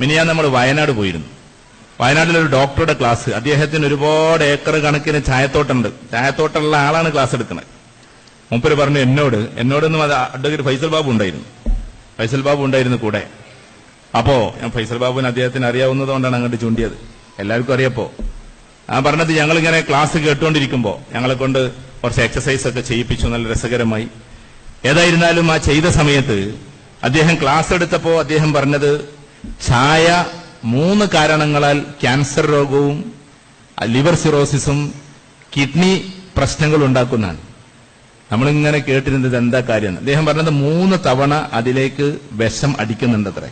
മിനിയാൻ നമ്മൾ വയനാട് പോയിരുന്നു. വയനാട്ടിലൊരു ഡോക്ടറുടെ ക്ലാസ് അദ്ദേഹത്തിന് ഒരുപാട് ഏക്കർ കണക്കിന് ചായത്തോട്ടമുണ്ട് ചായത്തോട്ടമുള്ള ആളാണ് ക്ലാസ് എടുക്കുന്നത് മൂപ്പര് പറഞ്ഞു എന്നോട് എന്നോടൊന്നും അത് അഡ്വക്കേറ്റ് ഫൈസൽ ബാബു ഉണ്ടായിരുന്നു. ഫൈസൽ ബാബു ഉണ്ടായിരുന്നു കൂടെ. അപ്പോ ഞാൻ ഫൈസൽ ബാബുവിന് അദ്ദേഹത്തിന് അറിയാവുന്നതുകൊണ്ടാണ് അങ്ങോട്ട് ചൂണ്ടിയത്. എല്ലാവർക്കും അറിയപ്പോ. ആ പറഞ്ഞത് ഞങ്ങൾ ഇങ്ങനെ ക്ലാസ് കേട്ടുകൊണ്ടിരിക്കുമ്പോൾ ഞങ്ങളെ കൊണ്ട് കുറച്ച് എക്സസൈസ് ഒക്കെ ചെയ്യിപ്പിച്ചു. നല്ല രസകരമായി. ഏതായിരുന്നാലും ആ ചെയ്ത സമയത്ത് അദ്ദേഹം ക്ലാസ് എടുത്തപ്പോൾ അദ്ദേഹം പറഞ്ഞത് ചായ മൂന്ന് കാരണങ്ങളാൽ ക്യാൻസർ രോഗവും ലിവർ സിറോസിസും കിഡ്നി പ്രശ്നങ്ങൾ ഉണ്ടാക്കുന്നതാണ്. നമ്മളിങ്ങനെ കേട്ടിരുന്നത് എന്താ കാര്യം അദ്ദേഹം പറഞ്ഞത് മൂന്ന് തവണ അതിലേക്ക് വിഷം അടിക്കുന്നുണ്ടത്രേ.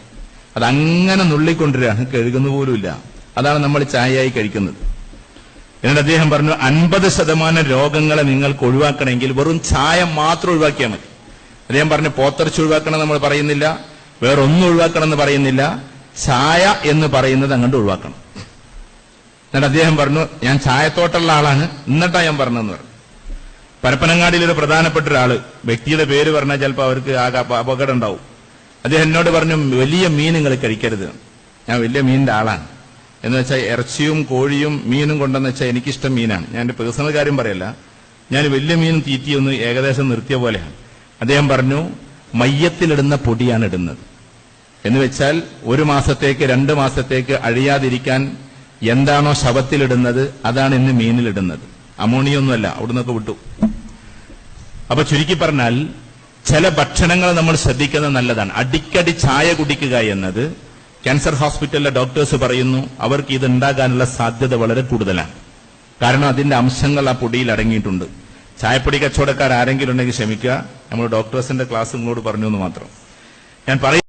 അതങ്ങനെ നുള്ളിക്കൊണ്ടിരാണ് കഴുകുന്ന പോലുമില്ല. അതാണ് നമ്മൾ ചായയായി കഴിക്കുന്നത്. എന്നിട്ട് അദ്ദേഹം പറഞ്ഞു അൻപത് ശതമാനം രോഗങ്ങളെ നിങ്ങൾക്ക് ഒഴിവാക്കണമെങ്കിൽ വെറും ചായ മാത്രം ഒഴിവാക്കിയാൽ മതി. അദ്ദേഹം പറഞ്ഞു പോത്തർച്ച് ഒഴിവാക്കണം നമ്മൾ പറയുന്നില്ല. വേറൊന്നും ഒഴിവാക്കണം എന്ന് പറയുന്നില്ല. ചായ എന്ന് പറയുന്നത് അങ്ങോട്ട് ഒഴിവാക്കണം. എന്നിട്ട് അദ്ദേഹം പറഞ്ഞു ഞാൻ ചായത്തോട്ടുള്ള ആളാണ്. എന്നിട്ടാ ഞാൻ പറഞ്ഞതെന്ന് പറഞ്ഞു. പരപ്പനങ്ങാടിയിൽ ഒരു പ്രധാനപ്പെട്ട ഒരാൾ വ്യക്തിയുടെ പേര് പറഞ്ഞാൽ ചിലപ്പോൾ അവർക്ക് ആകെ അപ- അപകടം ഉണ്ടാവും. അദ്ദേഹം എന്നോട് പറഞ്ഞു വലിയ മീൻ നിങ്ങൾ കഴിക്കരുത്. ഞാൻ വലിയ മീനിന്റെ ആളാണ്. എന്ന് വെച്ചാൽ ഇറച്ചിയും കോഴിയും മീനും കൊണ്ടെന്ന് വെച്ചാൽ എനിക്കിഷ്ടം മീനാണ്. ഞാൻ എന്റെ പേഴ്സണൽ കാര്യം പറയല്ല. ഞാൻ വലിയ മീനും തീറ്റിയൊന്ന് ഏകദേശം നിർത്തിയ പോലെയാണ്. അദ്ദേഹം പറഞ്ഞു മയ്യത്തിലിടുന്ന പൊടിയാണ് ഇടുന്നത് എന്ന് വെച്ചാൽ ഒരു മാസത്തേക്ക് രണ്ട് മാസത്തേക്ക് അഴിയാതിരിക്കാൻ എന്താണോ ശവത്തിലിടുന്നത് അതാണ് ഇന്ന് മീനിലിടുന്നത്. അമോണിയൊന്നുമല്ല അവിടുന്നൊക്കെ വിട്ടു. അപ്പൊ ചുരുക്കി പറഞ്ഞാൽ ചില ഭക്ഷണങ്ങൾ നമ്മൾ ശ്രദ്ധിക്കുന്നത് നല്ലതാണ്. അടിക്കടി ചായ കുടിക്കുക എന്നത് ക്യാൻസർ ഹോസ്പിറ്റലിലെ ഡോക്ടേഴ്സ് പറയുന്നു അവർക്ക് ഇത് ഉണ്ടാകാനുള്ള സാധ്യത വളരെ കൂടുതലാണ്. കാരണം അതിന്റെ അംശങ്ങൾ ആ പൊടിയിൽ അടങ്ങിയിട്ടുണ്ട്. ചായപ്പൊടി കച്ചവടക്കാർ ആരെങ്കിലും ഉണ്ടെങ്കിൽ ക്ഷമിക്കുക. നമ്മൾ ഡോക്ടേഴ്സിന്റെ ക്ലാസ് നിങ്ങളോട് പറഞ്ഞു എന്ന് മാത്രം. ഞാൻ പറയും